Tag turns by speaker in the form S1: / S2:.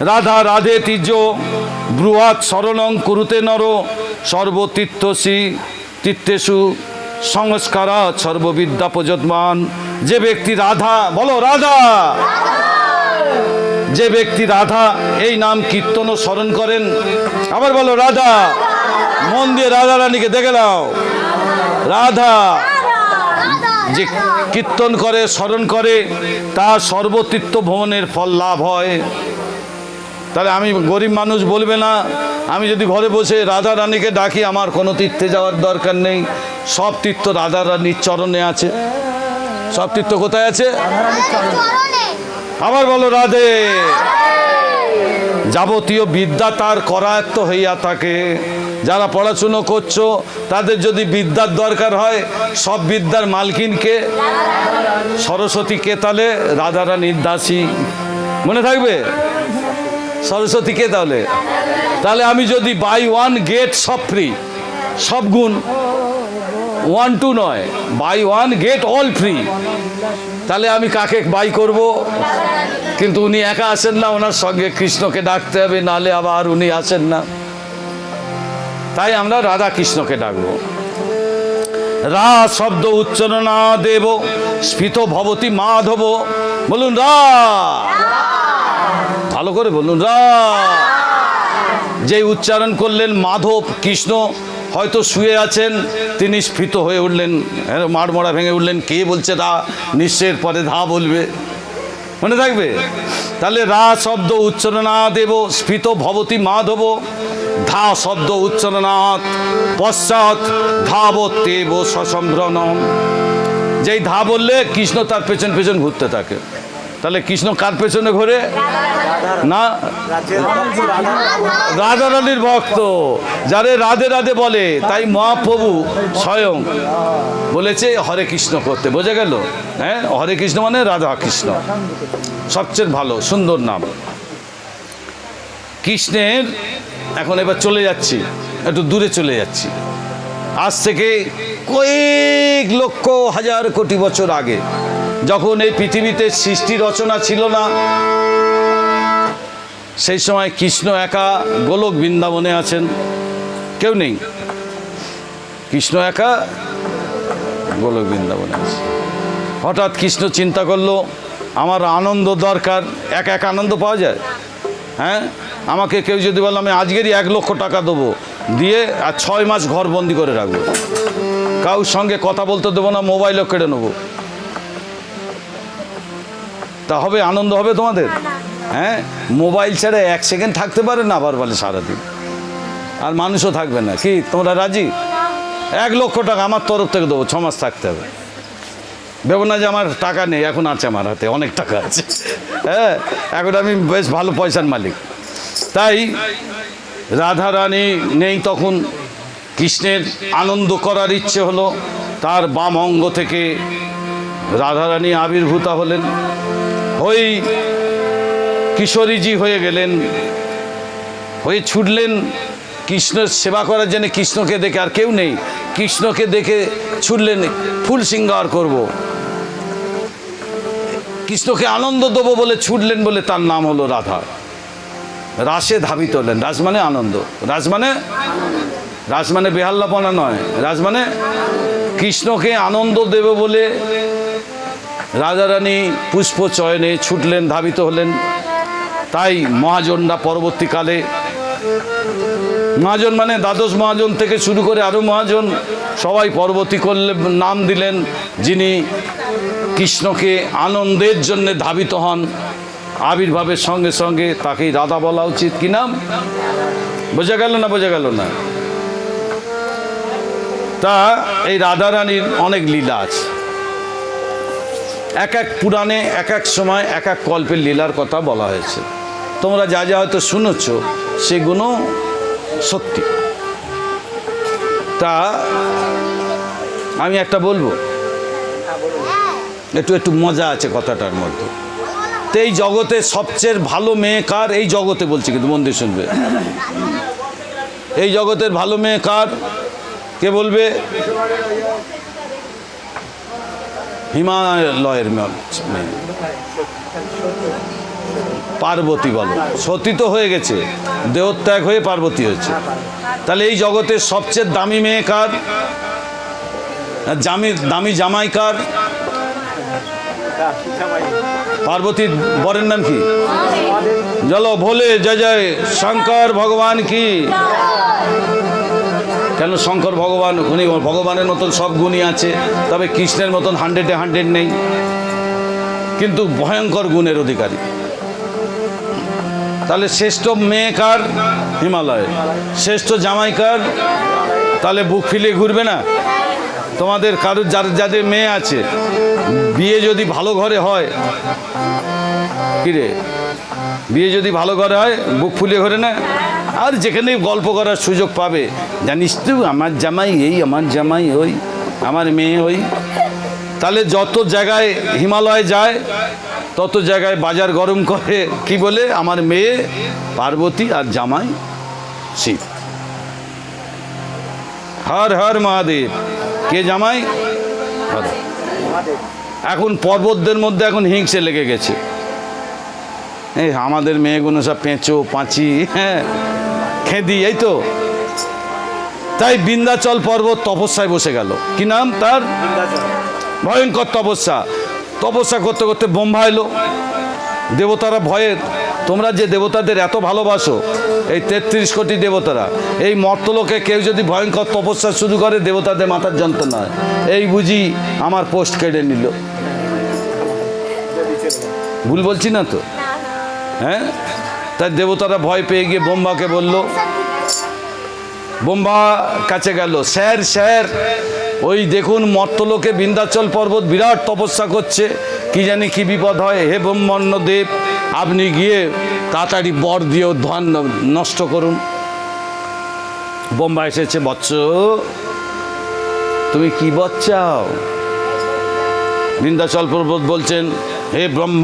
S1: রাধা, রাধে তিজ ব্রুয়াত শরণং কুরুতে নর সর্বতীর্থসী তীর্থেশু সংস্কারা সর্ববিদ্যা প্রযত্মান যে ব্যক্তি রাধা, বলো রাধা! যে ব্যক্তি রাধা, এই নাম কীর্তন স্মরণ করেন। আবার বলো রাধা! মন দিয়ে রাধা রানীকে দেখে নাও। রাধা! যে কীর্তন করে, স্মরণ করে, তার সর্বতীর্থ ভ্রমণের ফল লাভ হয়। তাহলে আমি গরিব মানুষ বলবে না। আমি যদি ঘরে বসে রাধা রানীকে ডাকি, আমার কোনো তীর্থে যাওয়ার দরকার নেই। সব তীর্থ রাধা রানীর চরণে আছে। সব তীর্থ কোথায় আছে? আবার বলো, রাধে। যাবতীয় বিদ্যা তার করায়ত্ত হইয়া থাকে। যারা পড়াশুনো করছ, তাদের যদি বিদ্যার দরকার হয়, সব বিদ্যার মালকিনকে সরস্বতীকে তাহলে? রাধারানীর দাসী। মনে থাকবে? সরস্বতীকে তাহলে। তাহলে আমি যদি বাই ওয়ান গেট সব ফ্রি সব গুণ ওয়ান টু নয় buy one get all free তাহলে আমি কাকে বাই করব? কিন্তু উনি একা আসেন না, ওনার সঙ্গে কৃষ্ণকে ডাকতে হবে, নালে আবার উনি আসেন না। তাই আমরা রাধা কৃষ্ণকে ডাকবো। রা শব্দ উচ্চারণা দেব, স্ফীত ভবতী মাধব। বলুন রা। ভালো করে বলুন। রা! যে উচ্চারণ করলেন মাধব কৃষ্ণ হয়তো শুয়ে আছেন তিনি স্ফীত হয়ে উঠলেন হ্যাঁ, মাড়মোড়া ভেঙে উঠলেন কে বলছে রা? নিশ্চয়ের পরে ধা বলবে। মনে থাকবে? তাহলে রা শব্দ উচ্চারণা দেব স্ফীত ভবতী মাধব ধা শব্দ উচ্চারণাৎ পশ্চাৎ ধাবতেব সসম্ভ্রণম যেই ধা বললে কৃষ্ণ তার পেছন পেছন ঘুরতে থাকে। তাহলে কৃষ্ণ কার পেছনে ঘোরে? না? রাধা রানীর ভক্ত, যারে রাধে রাধে বলে, তাই মহাপ্রভু স্বয়ং বলেছে, হরে কৃষ্ণ করতে। বোঝা গেল? হ্যাঁ? হরে কৃষ্ণ মানে রাধা কৃষ্ণ। সবচেয়ে ভালো, সুন্দর নাম। কৃষ্ণের, এখন এবার চলে যাচ্ছি, একটু দূরে চলে যাচ্ছি। আজ থেকে কয়েক লক্ষ হাজার কোটি বছর আগে যখন এই পৃথিবীতে সৃষ্টি রচনা ছিল না, সেই সময় কৃষ্ণ একা গোলক বৃন্দাবনে আছেন। কেউ নেই। কৃষ্ণ একা গোলক বৃন্দাবনে আছে। হঠাৎ কৃষ্ণ চিন্তা করল, আমার আনন্দ দরকার, এক এক আনন্দ পাওয়া যায়? হ্যাঁ আমাকে কেউ যদি বলল আমি আজকেরই এক লক্ষ টাকা দেবো, দিয়ে আর ছয় মাস ঘর বন্দি করে রাখব। কারোর সঙ্গে কথা বলতে দেবো না, মোবাইলও কেড়ে নেব। তা হবে আনন্দ হবে তোমাদের? হ্যাঁ? মোবাইল ছেড়ে এক সেকেন্ড থাকতে পারে না আবার বলে সারাদিন? আর মানুষও থাকবে না। কি তোমরা রাজি? এক লক্ষ টাকা আমার তরফ থেকে দেবো ছ মাস থাকতে হবে। ভেবো না যে আমার টাকা নেই এখন আছে আমার হাতে অনেক টাকা আছে। হ্যাঁ? এখন আমি বেশ ভালো পয়সার মালিক। তাই রাধা রানী নেই তখন। কৃষ্ণের আনন্দ করার ইচ্ছে হলো তার বাম অঙ্গ থেকে রাধারানী আবির্ভূতা হলেন। ওই কিশোরীজি হয়ে গেলেন হয়ে ছুটলেন কৃষ্ণের সেবা করার জন্য কৃষ্ণকে দেখে আর কেউ নেই। কৃষ্ণকে দেখে ছুটলেন, ফুল সিঙ্গার করব। কৃষ্ণকে আনন্দ দেবো বলে ছুটলেন বলে তার নাম হলো রাধা। রাসে ধাবিত হলেন। রাস মানে আনন্দ। রাস মানে রাস মানে বেহাল্লাপনা নয়। রাস মানে কৃষ্ণকে আনন্দ দেবে বলে রাজারানী পুষ্প চয়নে ছুটলেন, ধাবিত হলেন। তাই মহাজনরা পরবর্তীকালে, মহাজন মানে দ্বাদশ মহাজন থেকে শুরু করে আরও মহাজন সবাই পরবর্তী করলে নাম দিলেন, যিনি কৃষ্ণকে আনন্দের জন্যে ধাবিত হন। আবির্ভাবের সঙ্গে সঙ্গে তাকেই রাধা বলা উচিত। কি নাম? বোঝা গেল না বোঝা গেল না? তা এই রাধারানীর অনেক লীলা আছে। এক এক পুরাণে, এক এক সময়, এক এক কল্পের লীলার কথা বলা হয়েছে। তোমরা যা যা হয়তো শুনেছ, সেগুলো সত্যি। তা আমি একটা বলব? একটু একটু মজা আছে কথাটার মধ্যে। তো এই জগতে সবচেয়ে ভালো মেয়ে কার? এই জগতে বলছি, কিন্তু মন্দির শুনবে। এই জগতের ভালো মেয়ে কার? কে বলবে? হিমালয়ের মেয়ে পার্বতী বলো। সতী তো হয়ে গেছে। দেহত্যাগ হয়ে পার্বতী হয়েছে। তাহলে এই জগতের সবচেয়ে দামি মেয়ে কার? জামি দামি জামাই কার? পার্বতীর বরের নাম কি? চলো ভোলে জয় জয় শঙ্কর ভগবান কি? কেন শঙ্কর ভগবান, উনি ভগবানের মতন সব গুণই আছে, তবে কৃষ্ণের মতন হান্ড্রেডে হান্ড্রেড নেই। কিন্তু ভয়ঙ্কর গুণের অধিকারী। তাহলে শ্রেষ্ঠ মেয়ে কার? হিমালয়। শ্রেষ্ঠ জামাই কার? তাহলে বুক ফিলিয়ে ঘুরবে না? তোমাদের কারোর যাদের যাদের মেয়ে আছে, বিয়ে যদি ভালো ঘরে হয়, কিরে? বিয়ে যদি ভালো ঘরে হয়, বুক ফুলিয়ে ঘরে না? আর যেখানে গল্প করার সুযোগ পাবে, জানিস তো, আমার জামাই এই, আমার জামাই ওই, আমার মেয়ে ওই। তাহলে যত জায়গায় হিমালয় যায়, তত জায়গায় বাজার গরম করে, কি বলে, আমার মেয়ে, পার্বতী আর জামাই, শিব। হর হর মহাদেব। কে জামাই? এখন পর্বতদের মধ্যে এখন হিংসে লেগে গেছে। এই আমাদের মেয়েগুলো সব পেঁচো, পাঁচি হ্যাঁ খেদি, এই তো। তাই বিন্দাচল পর্বত তপস্যায় বসে গেল। কি নাম তার? ভয়ঙ্কর তপস্যা। তপস্যা করতে করতে বোম্বা এলো দেবতারা ভয়ে, তোমরা যে দেবতাদের এত ভালোবাসো, এই তেত্রিশ কোটি দেবতারা, এই মর্তলোকে কেউ যদি ভয়ঙ্কর তপস্যা শুরু করে, দেবতাদের মাথার যন্ত্রণা এই বুঝি আমার পোস্ট কেড়ে নিল। ভুল বলছি না তো? হ্যাঁ? তাই দেবতারা ভয় পেয়ে গিয়ে বোম্বাকে বলল, বোম্বা কাছে গেল, স্যার স্যার, ওই দেখুন মর্তলোকে বিন্দাচল পর্বত বিরাট তপস্যা করছে, কি জানি কি বিপদ হয়। হে ব্রহ্মণ্য দেব, আপনি গিয়ে তাড়াতাড়ি বর দিয়ে ধান নষ্ট করুন। বোম্বা এসেছে, বৎস, তুমি কি বচ্চাও বিন্দাচল পর্বত বলছেন, হে ব্রহ্ম